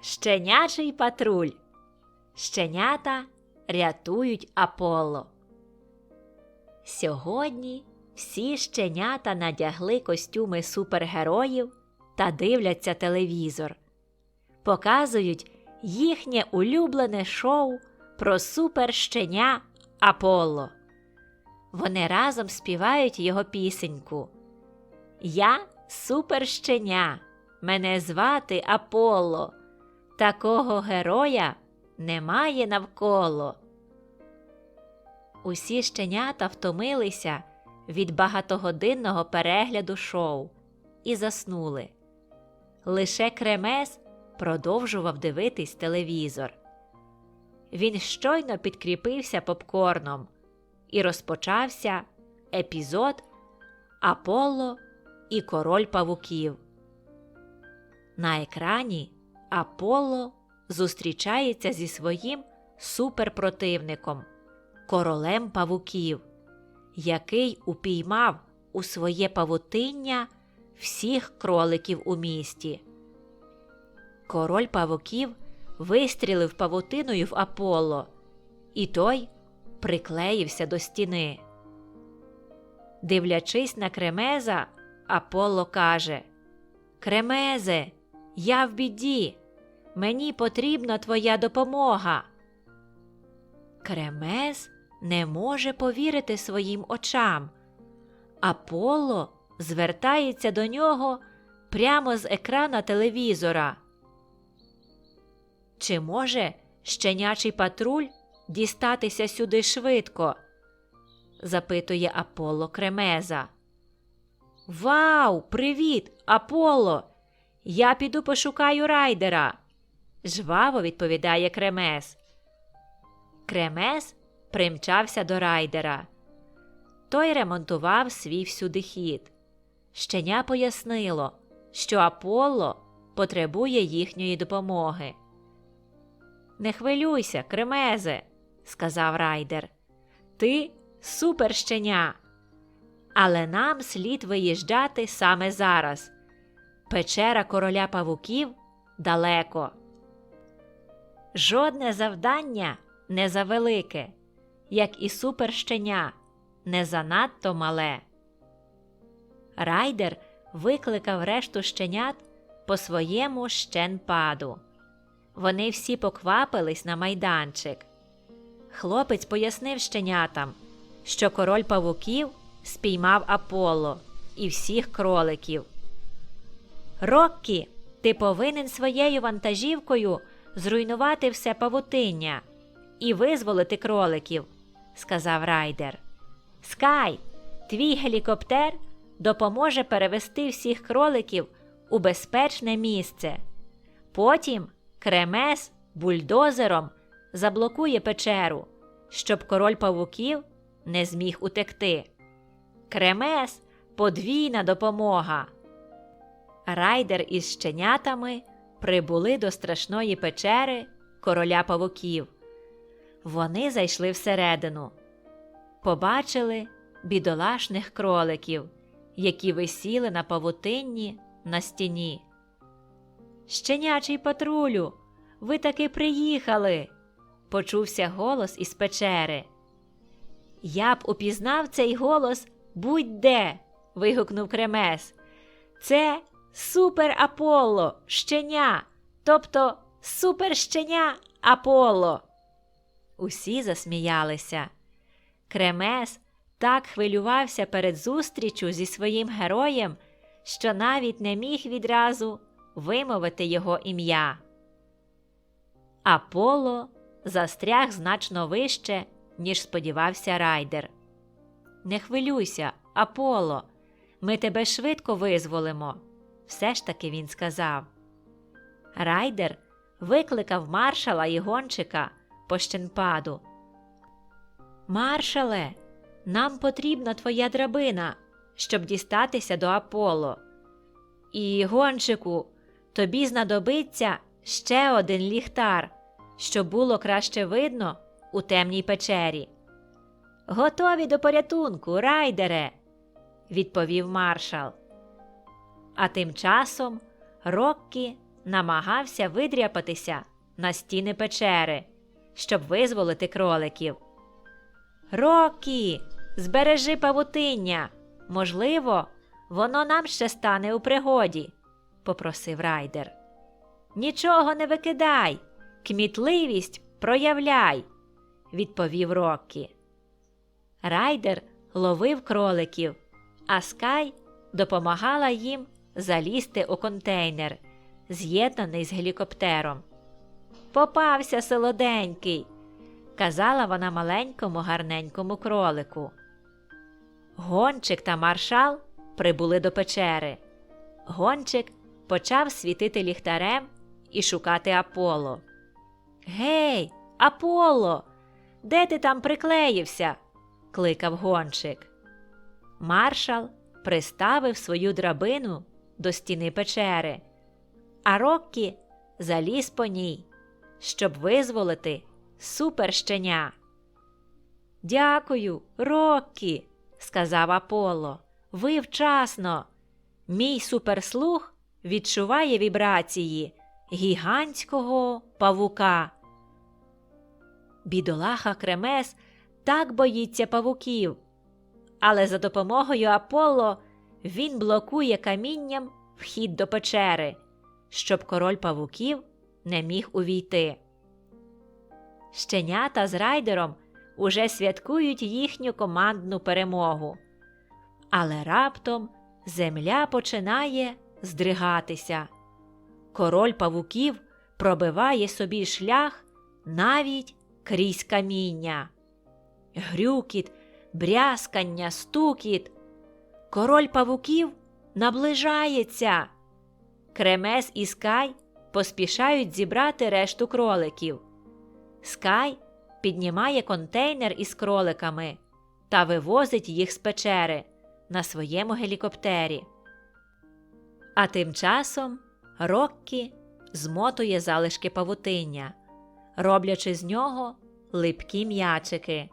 Щенячий патруль. Щенята рятують Аполло. Сьогодні всі щенята надягли костюми супергероїв та дивляться телевізор. Показують їхнє улюблене шоу про суперщеня Аполло. Вони разом співають його пісеньку. Я суперщеня, мене звати Аполло. Такого героя немає навколо. Усі щенята втомилися від багатогодинного перегляду шоу і заснули. Лише кремес продовжував дивитись телевізор. Він щойно підкріпився попкорном, і розпочався епізод Аполло і король павуків. На екрані Аполло зустрічається зі своїм суперпротивником королем павуків, який упіймав у своє павутиння всіх кроликів у місті. Король павуків вистрілив павутиною в Аполло, і той приклеївся до стіни. Дивлячись на кремеза, Аполло каже Кремезе, я в біді. Мені потрібна твоя допомога. Кремез не може повірити своїм очам. Аполло звертається до нього прямо з екрана телевізора. Чи може щенячий патруль дістатися сюди швидко? запитує Аполло Кремеза. Вау, привіт, Аполло! Я піду пошукаю райдера. жваво відповідає Кремез. Кремез примчався до райдера. Той ремонтував свій всюдихід. Щеня пояснило, що Аполло потребує їхньої допомоги. Не хвилюйся, Кремезе, сказав райдер. Ти суперщеня. Але нам слід виїжджати саме зараз. Печера короля павуків далеко. Жодне завдання не завелике, як і суперщеня, не занадто мале. Райдер викликав решту щенят по своєму щенпаду. Вони всі поквапились на майданчик. Хлопець пояснив щенятам, що король павуків спіймав Аполло і всіх кроликів. Роккі, ти повинен своєю вантажівкою зруйнувати все павутиння і визволити кроликів, сказав райдер. Скай, твій гелікоптер допоможе перевести всіх кроликів у безпечне місце. Потім кремес бульдозером заблокує печеру, щоб король павуків не зміг утекти. Кремес подвійна допомога. Райдер із щенятами прибули до страшної печери короля павуків. Вони зайшли всередину, побачили бідолашних кроликів, які висіли на павутинні на стіні. Щенячий патрулю, ви таки приїхали. Почувся голос із печери. Я б упізнав цей голос будь-де. вигукнув Кремес. Це супер Аполло, щеня, тобто суперщеня Аполло. Усі засміялися. Кремес так хвилювався перед зустрічю зі своїм героєм, що навіть не міг відразу вимовити його ім'я. Аполло застряг значно вище, ніж сподівався райдер. Не хвилюйся, Аполло, ми тебе швидко визволимо, все ж таки він сказав. Райдер викликав маршала і гончика по щенпаду. Маршале, нам потрібна твоя драбина, щоб дістатися до Аполло. І, гончику, тобі знадобиться ще один ліхтар, щоб було краще видно у темній печері. Готові до порятунку, райдере, відповів маршал. А тим часом Роккі намагався видряпатися на стіни печери, щоб визволити кроликів. Рокі, збережи павутиння. Можливо, воно нам ще стане у пригоді, попросив райдер. Нічого не викидай, кмітливість проявляй, відповів Роккі. Райдер ловив кроликів, а Скай допомагала їм залізти у контейнер, з'єднаний з гелікоптером. Попався солоденький, казала вона маленькому гарненькому кролику. Гончик та маршал прибули до печери. Гончик почав світити ліхтарем і шукати Аполло. Гей, Аполло, де ти там приклеївся? кликав гончик. Маршал приставив свою драбину до стіни печери, а Роккі заліз по ній, щоб визволити суперщеня. Дякую, Роккі, сказав Аполло. Ви вчасно. Мій суперслух відчуває вібрації гігантського павука. Бідолаха Кремес так боїться павуків, але за допомогою Аполло він блокує камінням вхід до печери, щоб король павуків не міг увійти. Щенята з райдером уже святкують їхню командну перемогу. Але раптом земля починає здригатися. Король павуків пробиває собі шлях навіть крізь каміння. Грюкіт, брязкання, стукіт. Король павуків наближається. Кремес і Скай поспішають зібрати решту кроликів. Скай піднімає контейнер із кроликами та вивозить їх з печери на своєму гелікоптері. А тим часом Роккі змотує залишки павутиння, роблячи з нього липкі м'ячики,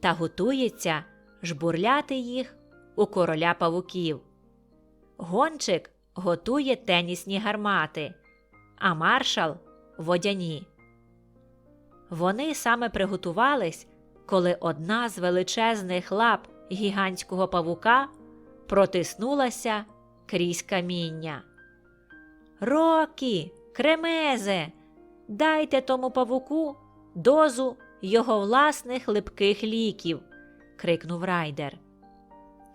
та готується жбурляти їх у короля павуків. Гончик готує тенісні гармати, а маршал водяні. Вони саме приготувались, коли одна з величезних лап гігантського павука протиснулася крізь каміння. Рокі, кремезе, дайте тому павуку дозу його власних липких ліків, крикнув райдер.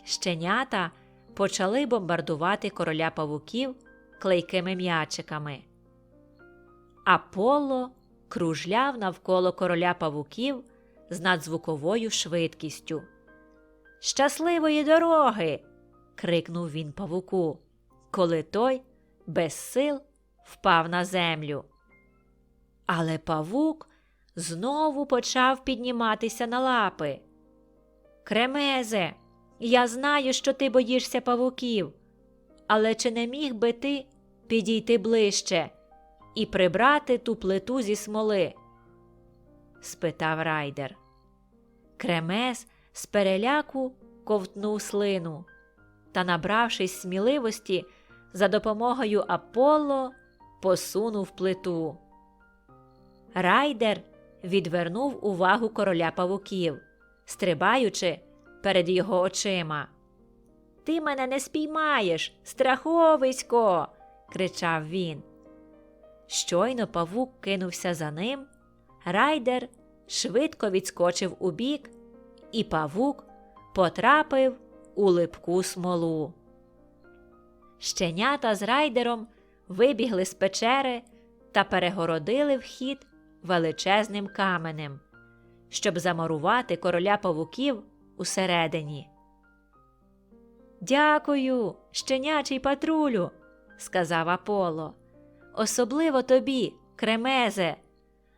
Щенята почали бомбардувати короля павуків клейкими м'ячиками. Аполло кружляв навколо короля павуків з надзвуковою швидкістю. Щасливої дороги. крикнув він павуку, коли той без сил впав на землю. Але павук знову почав підніматися на лапи. Кремезе, я знаю, що ти боїшся павуків, але чи не міг би ти підійти ближче і прибрати ту плиту зі смоли? спитав райдер. Кремез з переляку ковтнув слину та, набравшись сміливості, за допомогою Аполло посунув плиту. Райдер відвернув увагу короля павуків, стрибаючи перед його очима. Ти мене не спіймаєш, страховисько. кричав він. Щойно павук кинувся за ним. Райдер швидко відскочив убік, і павук потрапив у липку смолу. Щенята з райдером вибігли з печери та перегородили вхід величезним каменем, щоб замурувати короля павуків усередині. Дякую, щенячий патрулю, сказав Аполло. Особливо тобі, кремезе,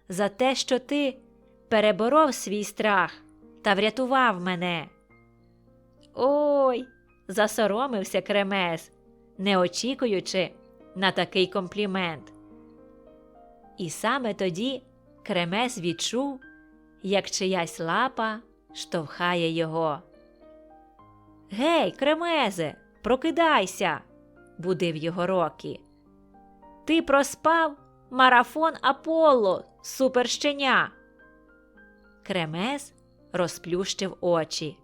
за те, що ти переборов свій страх та врятував мене. Ой, засоромився кремез, не очікуючи на такий комплімент. І саме тоді кремез відчув, як чиясь лапа штовхає його. Гей, кремезе, прокидайся, будив його Рокі. Ти проспав марафон Аполло, суперщеня. Кремез розплющив очі.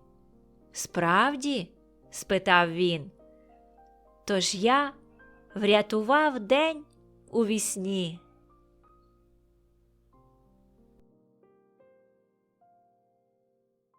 Справді? спитав він. Тож я врятував день у вісні.